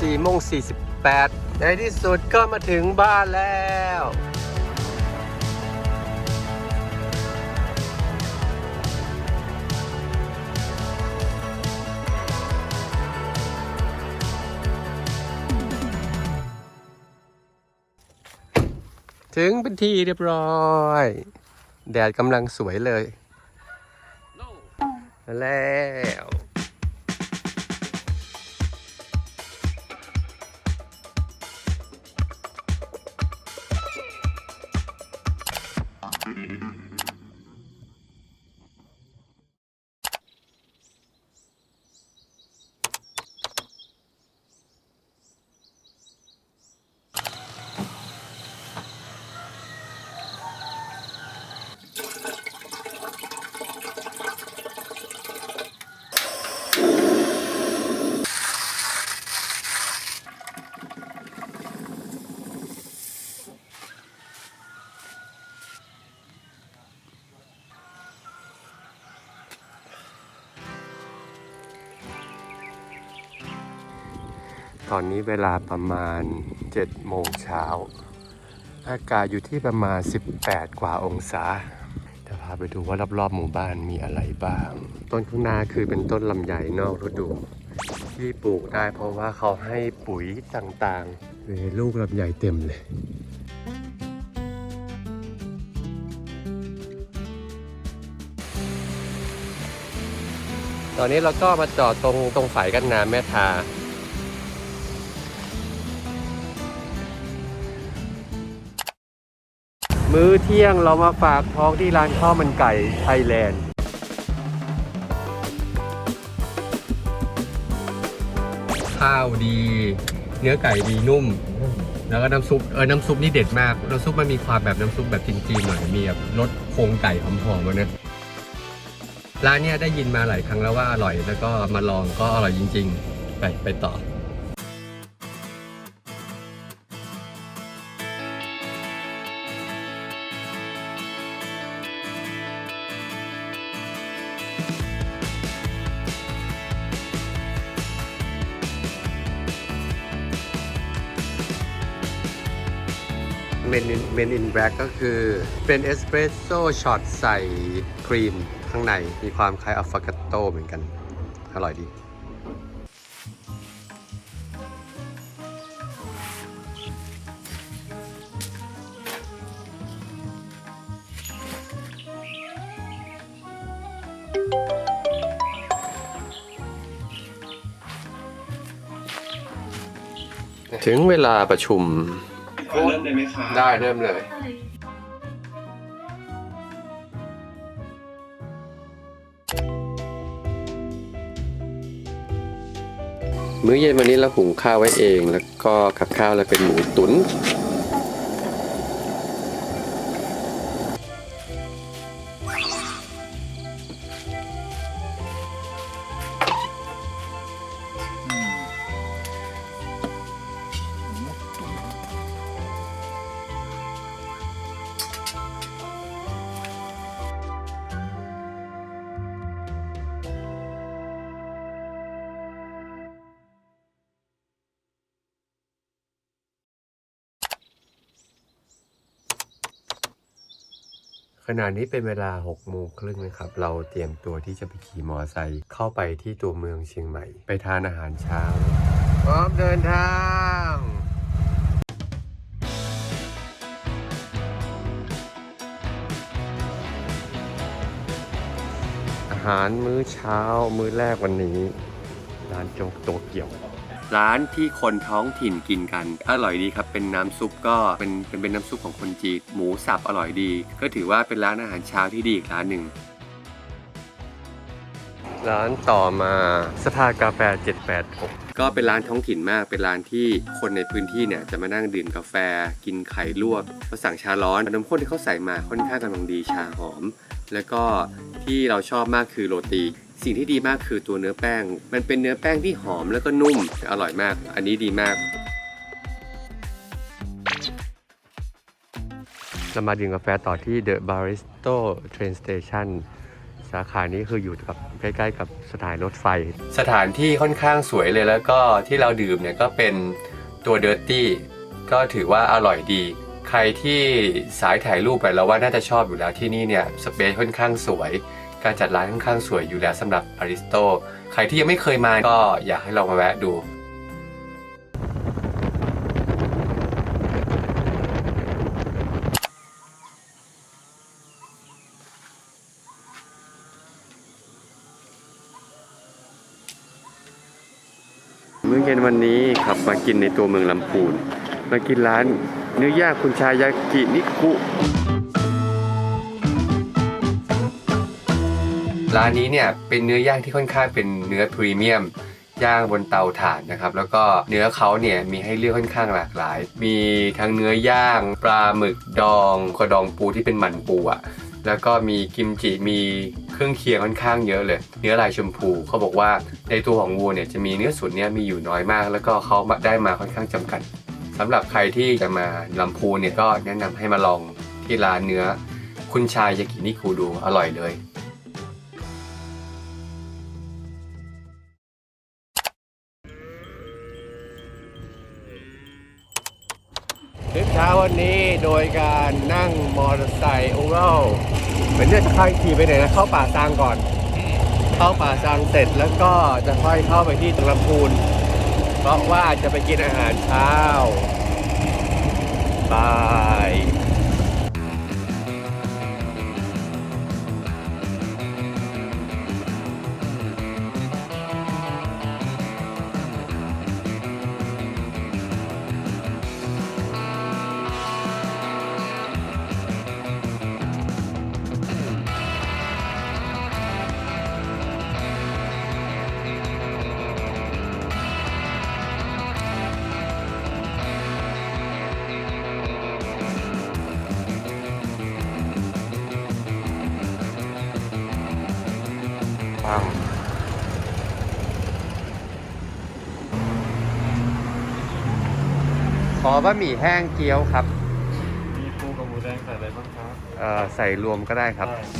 4โมง48ในที่สุดก็มาถึงบ้านแล้วถึงเป็นที่เรียบร้อย แดดกำลังสวยเลย แล้ว Mm-hmm. ตอนนี้เวลาประมาณ 7 โมงเช้า อากาศอยู่ที่ประมาณ 18 กว่าองศาจะพาไปดูว่ารอบๆหมู่บ้านมีอะไรบ้าง ต้นข้างหน้าคือเป็นต้นลำไยนอกฤดู ที่ปลูกได้เพราะว่าเขาให้ปุ๋ยต่างๆเลยลูกลำไยเต็มเลยตอนนี้เราก็มาจอดตรงตรงฝายกันน้ำแม่ทา มื้อเที่ยงเรามาฝากท้องที่ร้านข้าวมันไก่ไทยแลนด์ ข้าวดี เนื้อไก่ดีนุ่ม แล้วก็น้ำซุป เออ น้ำซุปนี่เด็ดมาก น้ำซุปมันมีความแบบน้ำซุปแบบจีนๆหน่อย มีแบบรสโครงไก่หอมๆมาเนะ ร้านเนี้ยได้ยินมาหลายครั้งแล้วว่าอร่อย แล้วก็มาลองก็อร่อยจริง ๆ ไปไปต่อ เมนินเมนินแบล็กก็คือเป็นเอสเปรสโซ่ช็อตใส่ครีมข้างใน มีความคล้ายอัฟฟากาโตเหมือนกัน อร่อยดีถึงเวลาประชุม เริ่มได้ไหมคะได้เริ่มเลย มื้อเย็นวันนี้เราหุงข้าวไว้เอง แล้วก็กับข้าวเราเป็นหมูตุ๋น ณะนี้เป็นเวลา6โมงครึ่งนะครับ เราเตรียมตัวที่จะไปขี่มอไซค์เข้าไปที่ตัวเมืองเชียงใหม่ ไปทานอาหารเช้า พร้อมเดินทางอาหารมื้อเช้ามื้อแรกวันนี้ ร้านโจ๊กโตเกียว ร้านที่คนท้องถิ่นกินกัน อร่อยดีครับ เป็นน้ำซุปก็เป็นเป็นเป็นน้ำซุปของคนจีนหมูสับอร่อยดี ก็ถือว่าเป็นร้านอาหารเช้าที่ดีอีกร้านหนึ่งร้านต่อมาสภากาแฟ 786 ก็เป็นร้านท้องถิ่นมากเป็นร้านที่คนในพื้นที่เนี่ยจะมานั่งดื่มกาแฟ กินไข่ลวกก็สั่งชาร้อนน้ำข้นที่เขาใส่มาค่อนข้างกำลังดีชาหอม แล้วก็ที่เราชอบมากคือโรตี สิ่งที่ดีมากคือตัวเนื้อแป้ง มันเป็นเนื้อแป้งที่หอมแล้วก็นุ่ม อร่อยมาก อันนี้ดีมาก เรามาดื่มกาแฟต่อที่ The Baristo Train Station สาขานี้คืออยู่กับใกล้ ๆ กับสถานรถไฟ สถานที่ค่อนข้างสวยเลยแล้วก็ที่เราดื่มเนี่ยก็เป็นตัวเดอร์ตี้ก็ถือว่าอร่อยดี ใครที่สายถ่ายรูปไปเราว่าน่าจะชอบอยู่แล้วที่นี่เนี่ยสเปซค่อนข้างสวย การจัดร้านค่อนข้างสวยอยู่แล้วสำหรับอาริสโตใครที่ยังไม่เคยมาก็อยากให้ลองมาแวะดูมื้อเย็นวันนี้ขับมากินในตัวเมืองลำพูน มากินร้านเนื้อย่างคุณชายากินิคุ ร้านนี้เนี่ยเป็นเนื้อย่างที่ค่อนข้างเป็นเนื้อพรีเมียมย่างบนเตาถ่านนะครับ แล้วก็เนื้อเขาเนี่ยมีให้เลือกค่อนข้างหลากหลาย มีทั้งเนื้อย่างปลาหมึกดองกระดองปูที่เป็นหมันปูอะแล้วก็มีกิมจิมีเครื่องเคียงค่อนข้างเยอะเลย เนื้อลายชมพูเขาบอกว่าในตัวของวัวเนี่ยจะมีเนื้อส่วนเนี้ยมีอยู่น้อยมาก แล้วก็เขาได้มาค่อนข้างจำกัดสำหรับใครที่จะมาลำพูนเนี่ยก็แนะนำให้มาลองที่ร้านเนื้อคุณชายยากินิคูดูอร่อยเลย ต้นนี้โดยการนั่งมอเตอร์ไซค์โอเวอร์เหมือนเนี่ยจะค่อยขี่ไปไหนนะเข้าป่าซางก่อน เข้าป่าซางเสร็จแล้วก็จะค่อยเข้าไปที่ตลำพูนเพราะว่าจะไปกินอาหารเช้าบาย ปังขอบะหมี่แห้งเกี๊ยวครับ มีปูกับหมูแดงใส่อะไรบ้างครับ เอ่อ ใส่รวมก็ได้ครับอิ่ม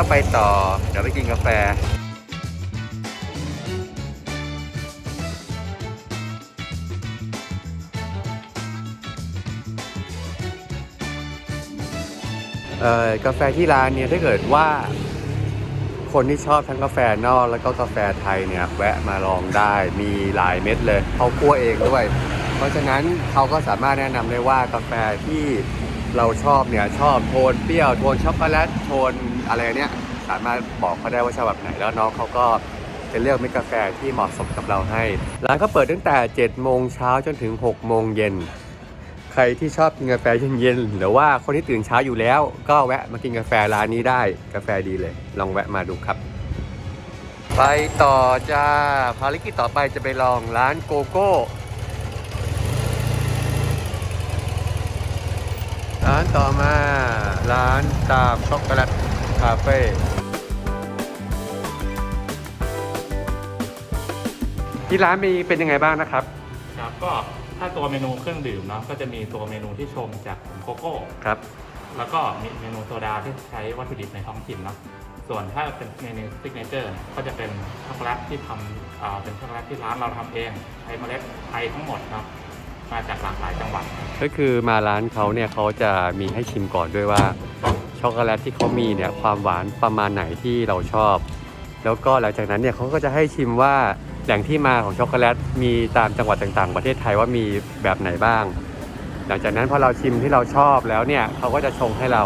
แล้วไปต่อ เดี๋ยวไปกินกาแฟ เอ่อกาแฟที่ร้านเนี่ยถ้าเกิดว่า คนที่ชอบทั้งกาแฟนอกแล้วก็กาแฟไทยเนี่ยแวะมาลองได้มีหลายเม็ดเลยเขาคั่วเองด้วย เพราะฉะนั้นเขาก็สามารถแนะนำได้ว่ากาแฟที่เราชอบเนี่ยชอบโทนเปรี้ยวโทนช็อกโกแลตโทน อะไรเนี่ยสามารถบอกเขาได้ว่าชอบแบบไหน แล้วน้องเขาก็จะเลือกเม็ดกาแฟที่เหมาะสมกับเราให้ร้านก็เปิดตั้งแต่7โมงเช้าจนถึง6โมงเย็นใครที่ชอบกินกาแฟเย็นๆหรือว่าคนที่ตื่นเช้าอยู่แล้ว ก็แวะมากินกาแฟร้านนี้ได้กาแฟดีเลย ลองแวะมาดูครับ ไปต่อจ้าภารกิจต่อไปจะไปลองร้านโกโก้ร้านต่อมา ร้านตามช็อกโกแลต คาเฟ่ที่ร้านมีเป็นยังไงบ้างนะครับ ครับก็ถ้าตัวเมนูเครื่องดื่มเนาะก็จะมีตัวเมนูที่ชงจากผงโกโก้ ครับ แล้วก็มีเมนูโซดาที่ใช้วัตถุดิบในท้องถิ่นเนาะส่วนถ้าเป็นเมนูซิกเนเจอร์ก็จะเป็นช็อกโกแลตที่ทำอ่าเป็นช็อกโกแลตที่ร้านเราทำเองใช้เมล็ดไทยทั้งหมดครับมาจากหลากหลายจังหวัด ก็คือมาร้านเขาเนี่ยเขาจะมีให้ชิมก่อนด้วยว่า ช็อกโกแลตที่เขามีเนี่ยความหวานประมาณไหนที่เราชอบ แล้วก็หลังจากนั้นเนี่ยเขาก็จะให้ชิมว่าแหล่งที่มาของช็อกโกแลตมีตามจังหวัดต่างๆ ประเทศไทยว่ามีแบบไหนบ้าง หลังจากนั้นพอเราชิมที่เราชอบแล้วเนี่ยเขาก็จะชงให้เรา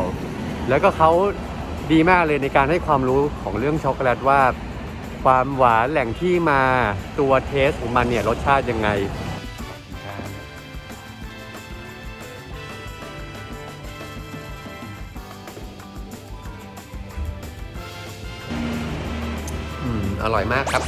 แล้วก็เขาดีมากเลยในการให้ความรู้ของเรื่องช็อกโกแลตว่า ความหวานแหล่งที่มาตัวเทสของมันเนี่ยรสชาติยังไง อร่อยมากครับ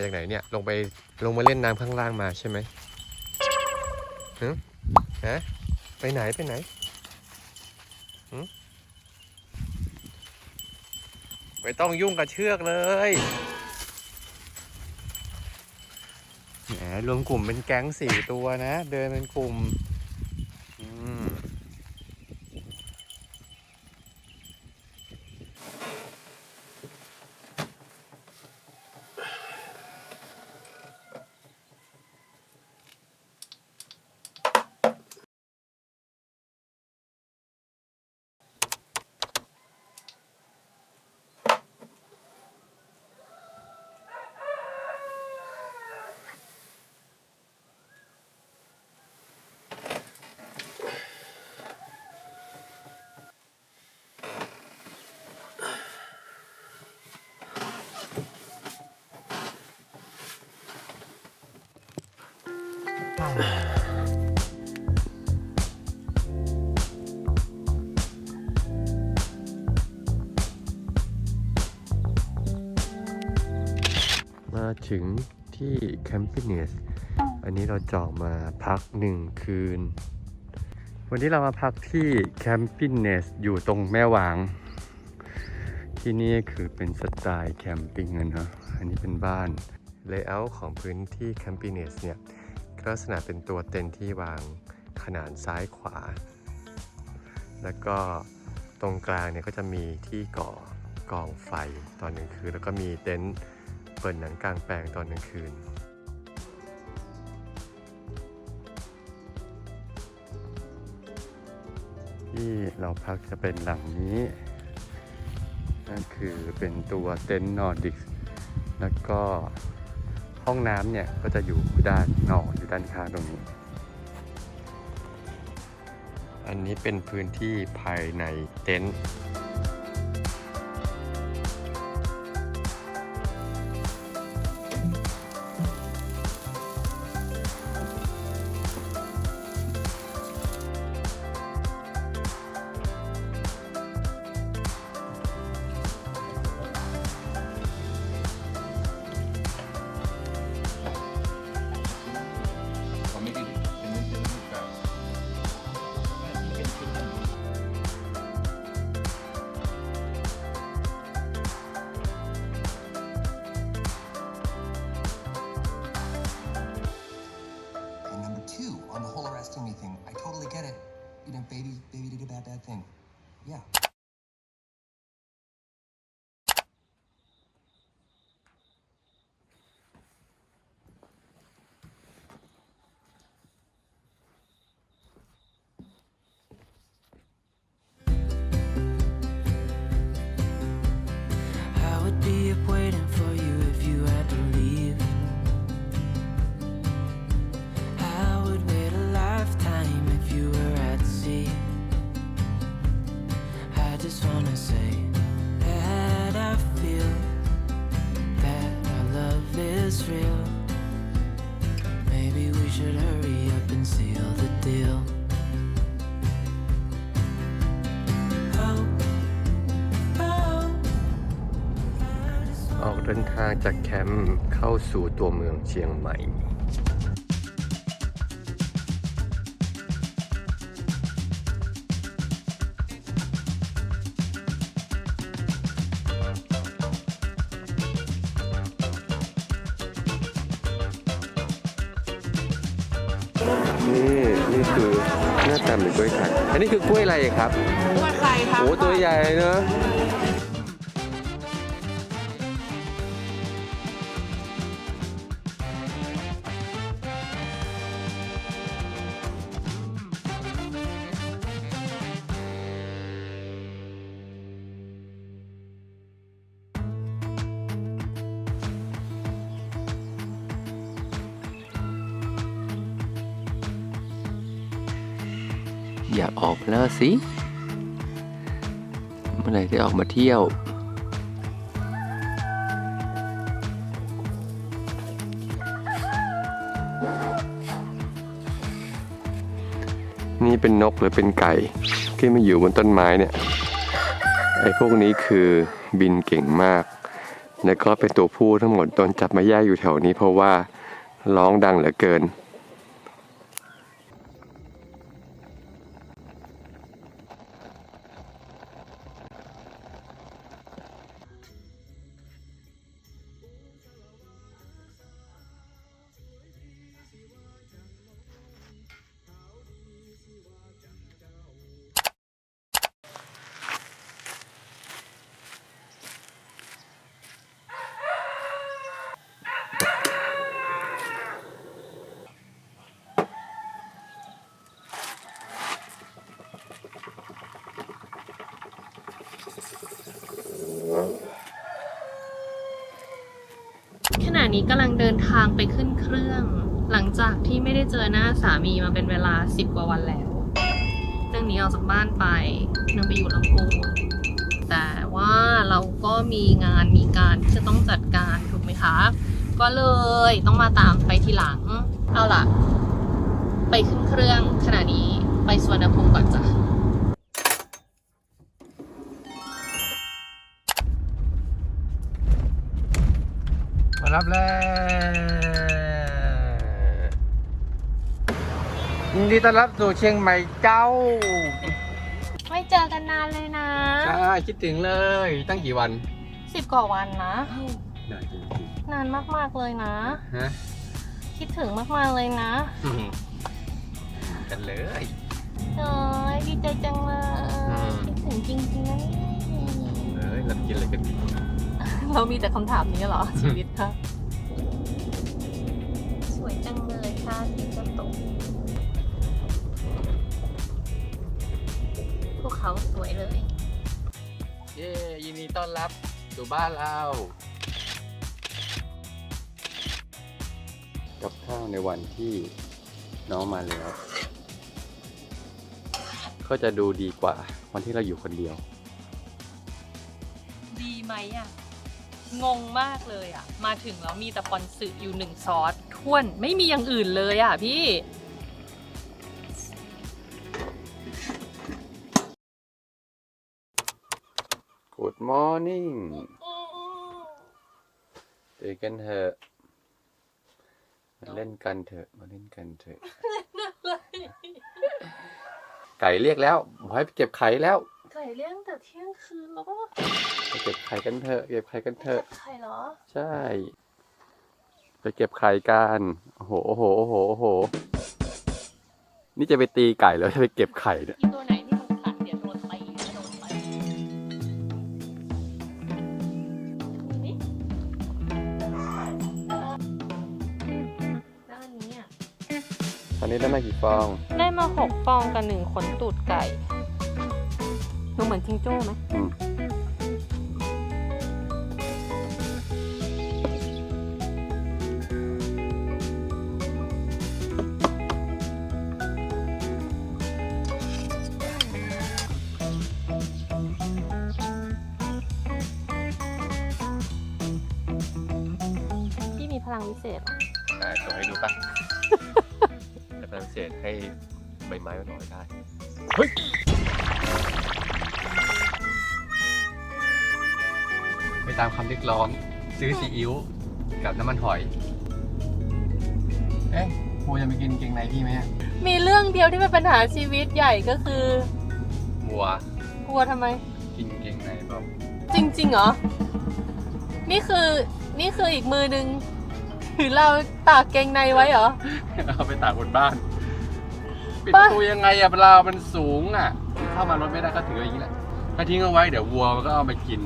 มาจากไหนเนี่ย ลงไปลงมาเล่นน้ำข้างล่างมาใช่ไหมฮึฮะไปไหนไปไหนหึไม่ต้องยุ่งกับเชือกเลยแหมรวมกลุ่มเป็นแก๊งสี่ตัวนะ เดินเป็นกลุ่ม มาถึงที่แคมปิเนสอันนี้เราจองมาพักหนึ่งคืน วันนี้เรามาพักที่แคมปิเนสอยู่ตรงแม่วาง ที่นี่คือเป็นสไตล์แคมปิ้งอะเนาะอันนี้เป็นบ้านเลเยอร์ของพื้นที่แคมปิเนสเนี่ย ลักษณะเป็นตัวเต็นที่วางขนานซ้ายขวา แล้วก็ตรงกลางเนี่ยก็จะมีที่ก่อกองไฟตอนกลางคืน แล้วก็มีเต็นท์เปิดหนังกลางแปลงตอนกลางคืน ที่เราพักจะเป็นหลังนี้ นั่นคือเป็นตัวเต็นท์นอร์ดิกแล้วก็ ห้องน้ำเนี่ยก็จะอยู่ด้านนอกอยู่ด้านข้างตรงนี้ อันนี้เป็นพื้นที่ภายในเต็นท์ ทางจากแคมป์เข้าสู่ตัวเมืองเชียงใหม่นี่นี่คือหน้าตาเหมือนกล้วยไข่ อันนี้คือกล้วยอะไรครับ กล้วยไข่ค่ะโอ้ตัวใหญ่เนอะ สิ เมื่อไหร่ได้ออกมาเที่ยว นี่เป็นนกหรือเป็นไก่ขึ้นมาอยู่บนต้นไม้เนี่ยไอ้พวกนี้คือบินเก่งมาก แล้วก็เป็นตัวผู้ทั้งหมดโดนจับมาแยกอยู่แถวนี้เพราะว่าร้องดังเหลือเกิน นี้กำลังเดินทางไปขึ้นเครื่อง หลังจากที่ไม่ได้เจอหน้าสามีมาเป็นเวลาสิบกว่าวันแล้วเรื่องนี้ออกจากบ้านไปนื่งไปอยู่ลำพูนแต่ว่าเราก็มีงานมีการที่จะต้องจัดการถูกไหมคะ ก็เลยต้องมาตามไปทีหลัง เอาล่ะ ไปขึ้นเครื่องขณะนี้ไปสวนภูมิก่อนจ้ะ รับแล้วยินดีต้อนรับสู่เชียงใหม่เจ้า ไม่เจอกันนานเลยนะใช่คิดถึงเลย ตั้งกี่วันสิบกว่าวันนะ นานจริงนานมากๆเลยนะ ๆฮะคิดถึงมากๆเลยนะกันเลย เอ้ยดีใจจังเลอืยมคิดถึงจริงๆนะเอ้ยเรากินอะไรกันดี เรามีแต่คำถามนี้เหรอ ชีวิตค่ะ สวยจังเลยค่ะที่จะตกพวกเขาสวยเลย เย้ยินดีต้อนรับสู่บ้านเรา กับข้าวในวันที่น้องมาแล้ว ก็จะดูดีกว่าวันที่เราอยู่คนเดียว ดีไหมอะ งงมากเลยอะ มาถึงแล้วมีแต่ปอนสึอยู่หนึ่งซอสท้วนไม่มีอย่างอื่นเลยอะพี่ Good morning ตื่นกันเถอะมาเล่นกันเถอะมาเล่นกันเถอะ ไก่เรียกแล้วบอกให้ไปเก็บไข่แล้ว ไก่เลี้ยงแต่เที่ยงคืนแล้วก็ไปเก็บไข่กันเถอะเก็บไข่กันเถอะไข่เหรอ ใช่ ไปเก็บไข่กันโอ้โหโอ้โหโอ้โหโอ้โหนี่จะไปตีไก่แล้วจะไปเก็บไข่เนี่ย อีตัวไหนที่มันขัดเดี๋ยวโดนตีโดนตีนี่แล้วอันนี้อะ ตอนนี้ได้มากี่ฟอง ได้มาหกฟองกับหนึ่งขนตูดไก่ ดูเหมือนจิงโจ้ไหมอืมพี่มีพลังวิเศษเหรอได้ส่งให้ดูปะจะเป็นเศษให้ใบไม้มันลอยได้ เฮ้ย ไปตามคำเรียกร้อง ซื้อซีอิ๊วกับน้ำมันหอย เอ๊ะครูจะไปกินเกงในพี่ไหมอะมีเรื่องเดียวที่เป็นปัญหาชีวิตใหญ่ก็คือวัว กลัวทำไม กินเกงในเปล่าจริงๆเหรอ นี่คือ นี่คืออีกมือหนึ่งถือเราตากเกงในไว้เหรอ เอาไปตากบนบ้าน ปิดบ้าประตูยังไงอะเราวมันสูงอะ เข้ามารถไม่ได้ก็ถืออย่างนี้แหละถ้าทิ้งเอาไว้เดี๋ยววัวมันก็เอาไปกิน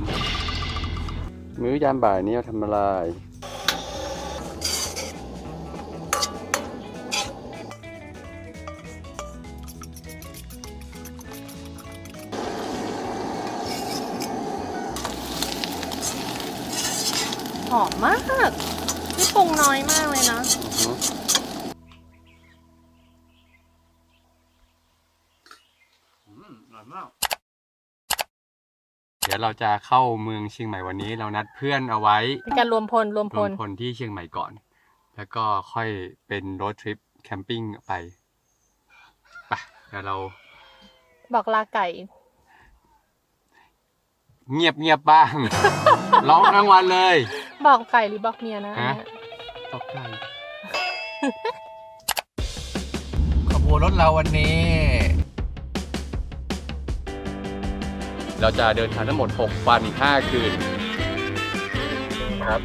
มื้อยามบ่ายนี้เราทำอะไรหอมมาก นี่ปรุงน้อยมากเลยนะ อือฮึ เดี๋ยวเราจะเข้าเมืองเชียงใหม่วันนี้ เรานัดเพื่อนเอาไว้เป็นการรวมพลรวมรพวลมพลที่เชียงใหม่ก่อน แล้วก็ค่อยเป็นรถทริปแคมปิ้งไปไปเดี๋ยวเราบอกลาไก่ เงียบเงียบๆบ้าง ร้องทั้งวันเลยบอกไก่หรือบอกเมียนะ ฮะตกใจขบวนรถเราวันนี้ เราจะเดินทางทั้งหมด 6 วัน 5 คืนครับ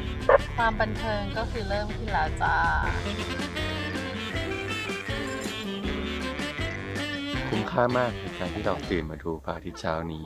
ความบันเทิงก็คือเริ่มขึ้นแล้วจ้า คุ้มค่ามากในการที่เราตื่นมาดูพระอาทิตย์เช้านี้